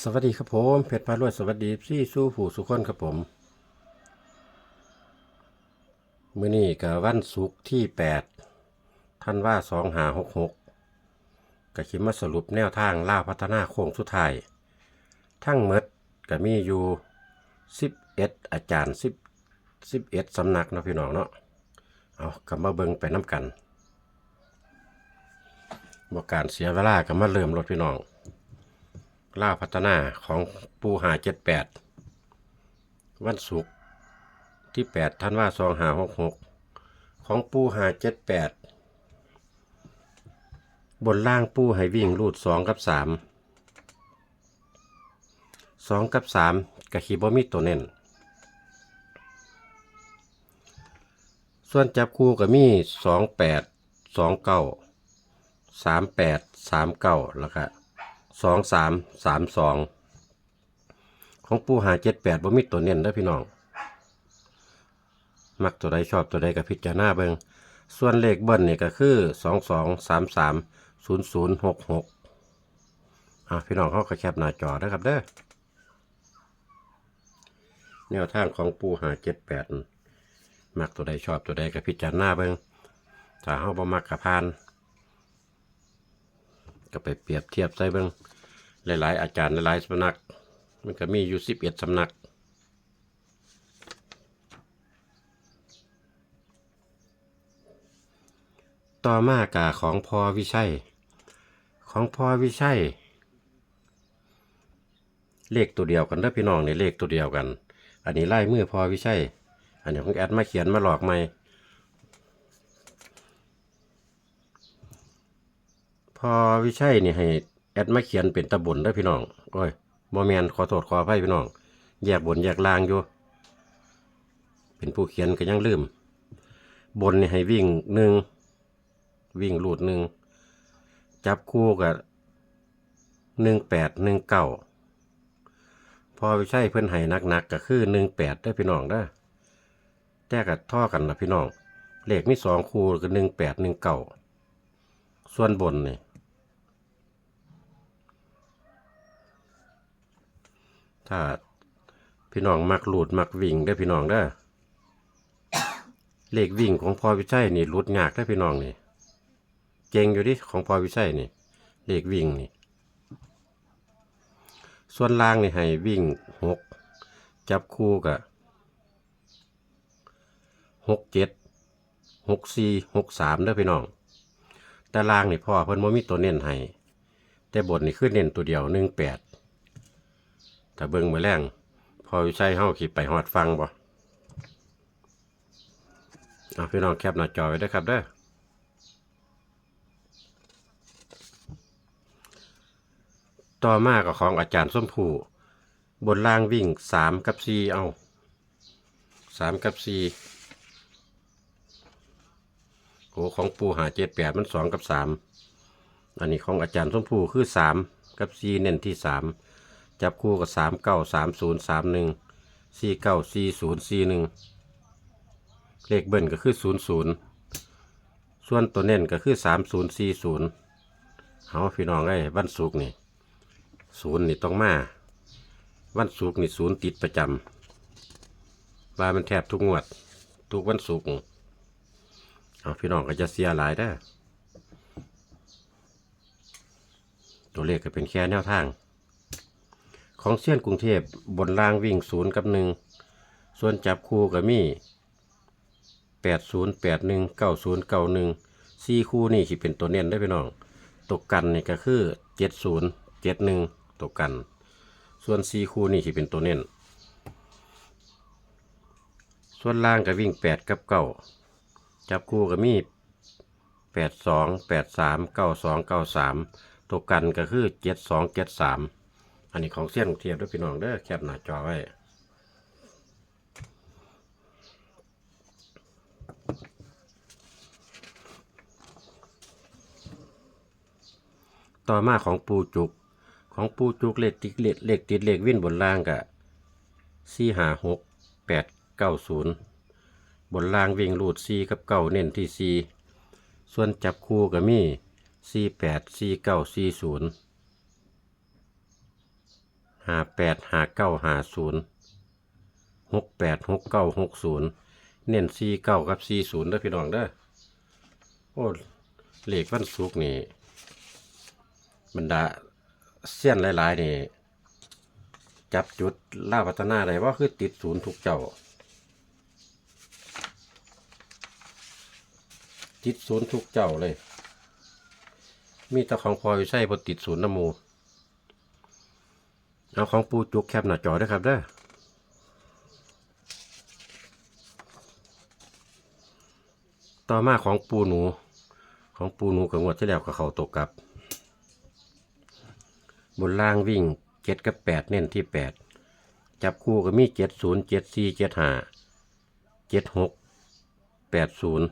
สวัสดีครับผมเพชรพารวยสวัสดีพี่สู้ผู้สุขคนครับผมมื้อนี้กับวันศุกร์ที่แปดท่านว่าสองหาหกหกก็คิดมาสรุปแนวทางล่าพัฒนาโค้งสุดท้าย ทั้งหมดก็มีอยู่สิบเอ็ดอาจารย์สิบสิบเอ็ดสำนักนะพี่น้องเนาะเอากลับมาเบิงไปน้ำกันบอกการเสียเวลาก็มาเริ่มรถพี่น้อง ล่าพัฒนาของปูหาเจ็ดแปดวันศุกร์ที่แปดท่านว่าสองหาหกหกของปูหาเจ็ดแปดบนล่างปูให้วิ่งรูดสองกับสามสองกับสามกะขีบอมีตัวเน้นส่วนจับคู่ก็มีสองแปดสองเก้าสามแปดสามเก้าแล้วก็ สองสามสามสองของปูหาเจ็ดแปดบ่มีตัวเน้นเด้อพี่น้อง มักตัวใดชอบตัวใดกับพิจารณาเบิงส่วนเลขเบิ้ลเนี่ยก็คือสองสองสามสามศูนย์ศูนย์หกหกอะพี่น้องเขาก็แคปหน้าจอนะครับเด้อแนวทางของปูหาเจ็ดแปดมักตัวใดชอบตัวใดกับพิจารณาเบิงถ้าเขาบ่มักกับพานก็ไปเปรียบเทียบใส่เบิง หลายๆ อาจารย์หลายๆสำนัก มันก็มีอยู่สิบเอ็ดสำนัก ต่อมากาของพอวิชัย ของพอวิชัย เลขตัวเดียวกันเด้อพี่น้องในเลขตัวเดียวกัน อันนี้ไล่มือพอวิชัย อันนี้ของแอดมาเขียนมาหลอกไม่พอวิชัยนี่ให้ แอดมาเขียนเป็นตะบนเด้พี่น้องโอ้ยบอแมนขอโทษขออภัยพี่น้อง แยกบนแยกล่างอยู่ เป็นผู้เขียนก็ยังลืม บนนี่ให้วิ่งหนึ่งวิ่งลูดหนึ่งจับคู่กับหนึ่งแปดหนึ่งเก้าพอวิชัยเพิ่อนให้นักๆก็คือหนึ่งแปดได้พี่น้องได้แต่กับท่อกันนะพี่น้องเลขมีสองคู่ก็หนึ่งแปดหนึ่งเก้าส่วนบนนี่ ถ้าพี่น้องมักหลุดมักวิ่งได้พี่น้องได้เลขวิ่งของพอวิชัยนี่หลุดยากได้พี่น้องนี่เก่งอยู่ดิของพอวิชัยนี่ เลขวิ่งนี่ ส่วนล่างนี่ให้วิ่งหกจับคู่กับหกเจ็ดหกสี่หกสามเด้พี่น้องแต่ล่างนี่พ่อเพิ่นบ่มีตัวเน้นให้แต่บทนี่คือเน้นตัวเดียวหนึ่งแปด ถ้าเบิ่งมือแรงพอวิชัยเฮาขีไปหอดฟังบ่เอาพี่น้องแคปหน้าจอไว้ด้อครับเด้อต่อมากับของอาจารย์ส้มผูบนล่างวิ่งสามกับสี่เอาสามกับสี่โอ้ของปูหาเจ็ดแปดมันสองกับสามอันนี้ของอาจารย์ส้มผูคือสามกับสี่เน้นที่สาม จับคู่กับสามเก้าสามศูนย์สามหนึ่งสี่เก้าสี่ศูนย์สี่หนึ่งเลขเบิ้ลก็คือศูนย์ศูนย์ส่วนตัวเน้นก็คือสามศูนย์สี่ศูนย์เอาพี่น้องไอ้วันศุกร์นี่ศูนย์นี่ต้องมาวันศุกร์นี่ศูนย์ติดประจำว่ามันแทบทุกงวด ทุกวันศุกร์เอาพี่น้องก็จะเสียหลายได้ตัวเลขก็เป็นแค่แนวทาง ของเส้ยนกรุงเทพบนล่างวิ่งศูนย์กับหนึ่งส่วนจับคู่กับมีแปดศูนย์แปดหนึ่งเก้าศูนย์เก้าหนึ่งสี่คู่นี่ที่เป็นตัวเน้นได้อพี่น้องตกกันนี่ก็คือเจ็ดศูนย์เจ็ดหนึ่งตกกัน ส่วนสี่คู่นี่ที่เป็นตัวเน้นส่วนล่างก็วิ่งแปดกับเก้าจับคู่กับมีแปดสองแปดสามเก้าสองเก้าสามตกกันก็คือเจ็ดสองเจ็ดสาม อันนี้ของเสี้ยนเทียบด้วยพี่น้องเด้อแคปหน้าจอไว้ต่อมาของปูจุก ของปูจุกเลขติดเลขเลขติดเลขวิ่นบนล่างกะสี่หาหกแปดเก้าศูนย์บนล่างวิ่งรูดสี่กับเก้าเน้นที่สี่ส่วนจับคู่ก็มีสี่แปดสี่เก้าสี่ศูนย์ ห้าแปดห้าเก้าห้าศูนย์หกแปดหกเก้าหกศูนย์เน้นสี่เก้ากับสี่ศูนย์เด้อพี่น้องเด้อโอ้เลขวันศุกร์นี่บรรดาเส้นหลาย ๆ นี่ จับจุดล่าพัฒนาได้ว่าคือติดศูนย์ทุกเจ้า ติดศูนย์ทุกเจ้าเลย มีแต่ของพอวิชัยบติดศูนย์น้ำมู เอาของปูจุกแคบหน้าจอด้วยครับเด้อต่อมาของปูหนู ของปูหนูกับงวดที่แล้วกับเขาตกกับบนล่างวิ่งเจ็ดกับแปดเน้นที่แปดจับคู่ก็มีเจ็ดศูนย์เจ็ดสี่เจ็ดห้าเจ็ดหกแปดศูนย์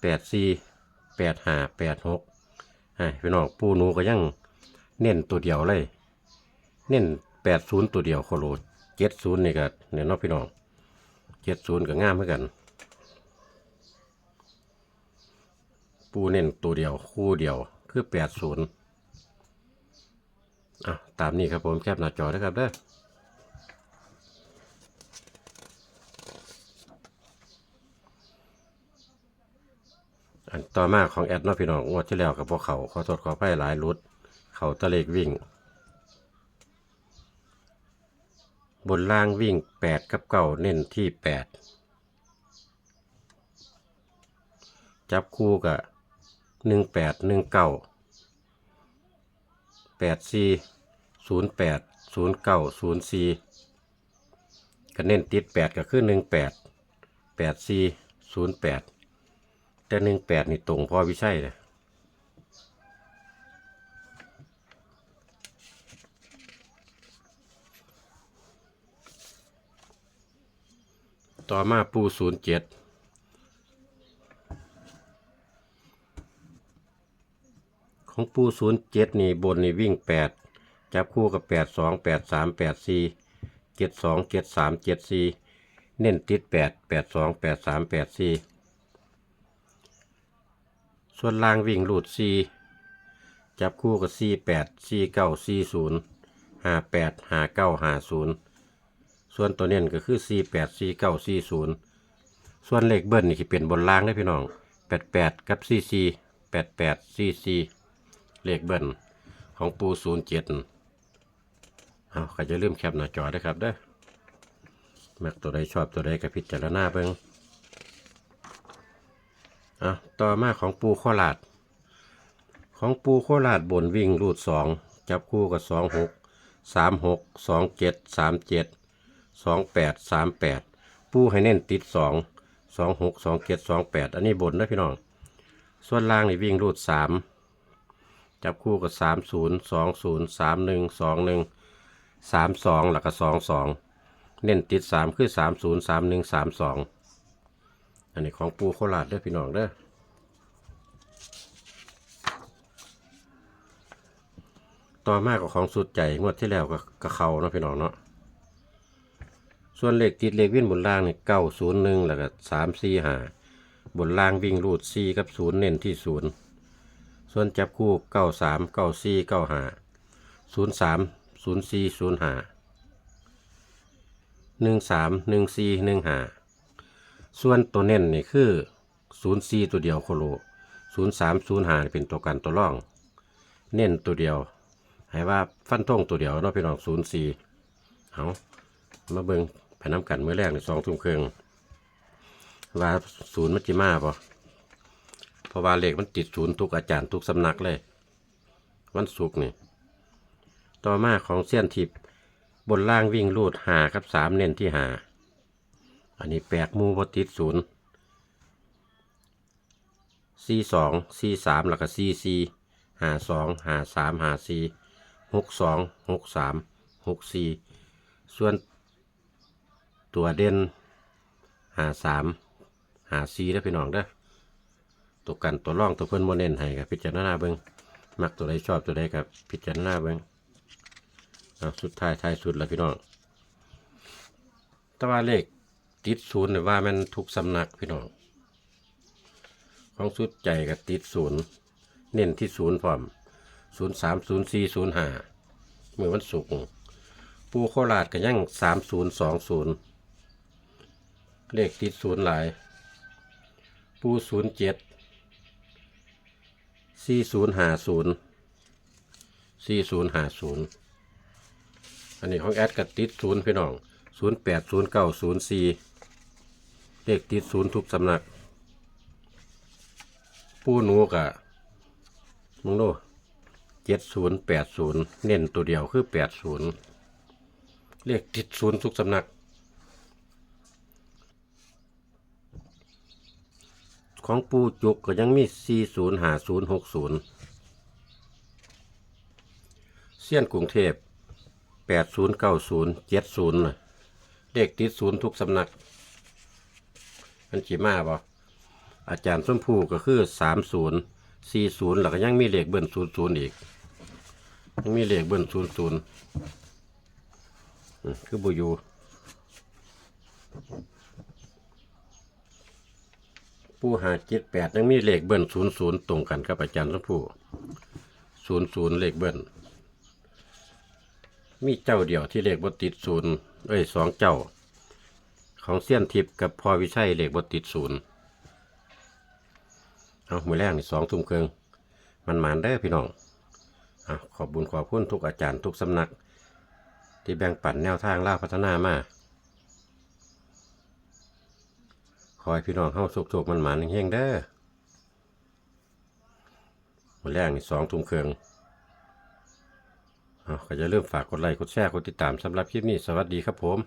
แปดสี่แปดห้าแปดหกอ่าพี่น้องปูหนูก็ยัง เน้นตัวเดียวเลย เน้นแปดศูนย์ตัวเดียวโคโลเจ็ดศูนย์นี่ก็เนี่ยเนาะพี่น้องเจ็ดศูนย์ก็ง่ามเหมือนกัน ปูเน้นตัวเดียวคู่เดียวคือแปดศูนย์อะตามนี้ครับผมแคปหน้าจอนะครับเด้ออันต่อมาของแอดเนาะพี่น้องงวดที่แล้วกับพวกเขาขอโทษขอไพ่หลายรุด เขาตะเลกวิ่ง บนล่างวิ่งแปดกับเก้าเน้นที่แปดจับคู่กับหนึ่งแปดหนึ่งเก้าแปดซีศูนย์แปดศูนย์เก้าศูนย์ซีก็เน้นติดแปดก็คือหนึ่งแปดแปดซีศูนย์แปดแต่หนึ่งแปดนี่ตรงพอวิชัยเลย ต่อมาปูศูนย์เจ็ดของปูศูนย์เจ็ดนี่บนนี่วิ่งแปดจับคู่กับแปดสองแปดสามแปดสี่เจ็ดสองเจ็ดสามเจ็ดสี่เน้นติดแปดแปดสองแปดสามแปดสี่ส่วนล่างวิ่งหลุดสี่จับคู่กับสี่แปดสี่เก้าสี่ศูนย์ห้าแปดห้าเก้าห้าศูนย์ ส่วนตัวเน้นก็คือ 4 8 4 9 4 0 ส่วนเลขเบิ้ลนี่คือเป็นบนล่างได้พี่น้อง 88 กับ 4 4 88 4 4 เลขเบิ้ลของปู07เอาก็จะลืมแคปหน้าจอด้วยครับเด้อมักตัวใดชอบตัวใดก็พิจารณาเบิ่งอะต่อมาของปูโคราชของปูโคราชบนวิ่งรูดสองจับคู่กับสองหกสามหกสองเจ็ดสามเจ็ด สองแปดสามแปดปูให้เน้นติดสองสองหกสองเจ็ดสองแปดอันนี้บนนะพี่น้อง ส่วนล่างนี่วิ่งรูดสามจับคู่กับสามศูนย์สองศูนย์สามหนึ่งสองหนึ่งสามสองแล้วก็สองสองเน้นติดสามคือสามศูนย์สามหนึ่งสามสองอันนี้ของปูโคราชเด้อพี่น้องเด้อต่อมากกว่าของสุดใจงวดที่แล้วก็กระเขาเนาะพี่น้องเนาะ ส่วนเลขติดเลขวิ่งบนล่างนี่เก้าศูนย์หนึ่งแล้วก็สามสี่ห้าบนล่างวิ่งรูดสี่กับศูนย์เน้นที่ศูนย์ส่วนจับคู่เก้าสามเก้าสี่เก้าห้าศูนย์สามศูนย์สี่ศูนย์ห้าหนึ่งสามหนึ่งสี่หนึ่งห้าส่วนตัวเน้นนี่คือศูนย์สี่ตัวเดียวโคโลศูนย์สามศูนย์ห้าเป็นตัวกันตัวร่อง เน้นตัวเดียวให้ว่าฟันทงตัวเดียวเนาะพี่น้องศูนย์สี่เอามาเบิ่ง ไปน้ำกันเมื่อแรกในสองทุ่มครึ่งว่าศูนย์มันจิมาป่ะเพราะว่าเลขมันติดศูนย์ทุกอาจารย์ทุกสำนักเลย วันศุกร์นี่ ต่อมาของเส้ยนทิพย์บนล่างวิ่งรูดหากับสามเน้นที่หา อันนี้แปลกมูบติดศูนย์สี่สองสี่สามแล้วก็สี่สี่หาสองหาสามหาสี่หกสองหกสามหกสี่ส่วน ตัวเด่นหาสามหาสีแล้วพี่น้องเด้อตัวกันตัวร่องตัวเพิ่นโมเน้นให้กับพิจารณาเบิ้งมักตัวใดชอบตัวใดกับพิจารณาเบิ้งเอาสุดท้ายท้ายสุดแล้วพี่น้องแตว่าเลขติดศูนย์เนี่ยว่ามันทุกสำนักพี่น้องของสุดใจกับติดศูนย์เน้นที่ศูนย์พร้อมศูนย์สามศูนย์สี่ศูนย์ห้ามือวันศุกร์ปูโคราชก็ยังสามศูนย์สองศูนย์ เลขติดศูนย์หลาย ปูศูนย์เจ็ดสี่ศูนย์หาศูนย์สี่ศูนย์หาศูนย์อันนี้ของแอดก็ติดศูนย์พี่น้องศูนย์แปดศูนย์เก้าศูนย์สี่เลขติดศูนย์ทุกสำนัก ปูหนูกะมึงดูเจ็ดศูนย์แปดศูนย์เน้นตัวเดียวคือแปดศูนย์เลขติดศูนย์ทุกสำนัก ของปูจุกก็ยังมีสี่ศูนย์หาศูนย์หกศูนย์เสี้ยนกรุงเทพแปดศูนย์เก้าศูนย์เจ็ดศูนย์เลขติดศูนย์ทุกสำนัก มันขีมาบ่อาจารย์ส้มผูก็คือสามศูนย์สี่ศูนย์แล้วก็ยังมีเลขเบิ้ลศูนย์ศูนย์อีก ยังมีเลขเบิ้ลศูนย์ศูนย์คือบุยู ผู้หาเจ็ดแปดยังมีเลขเบิ้ลศูนย์ศูนย์ตรงกันกับอาจารย์ส้มผู้ศูนย์ศูนย์เลขเบิ้ลมีเจ้าเดียวที่เลขบติดศูนย์เอ้ยสองเจ้า ของเสี้ยนทิพย์กับพอวิชัยเลขบติดศูนย์เอามือแรกนี่สองทุ่มครึ่งมันหมานได้พี่น้องอะขอบบุญขอบคุณทุกอาจารย์ทุกสำนัก ที่แบ่งปันแนวทางล่าพัฒนามาข อให้พี่น้องเข้าสุกๆมันหมานเฮงๆเด้อวันแรกนี่สองทุ่มครึ่งเอาก็จะเริ่มฝากกดไลค์กดแชร์กดติดตามสำหรับคลิปนี้ สวัสดีครับผม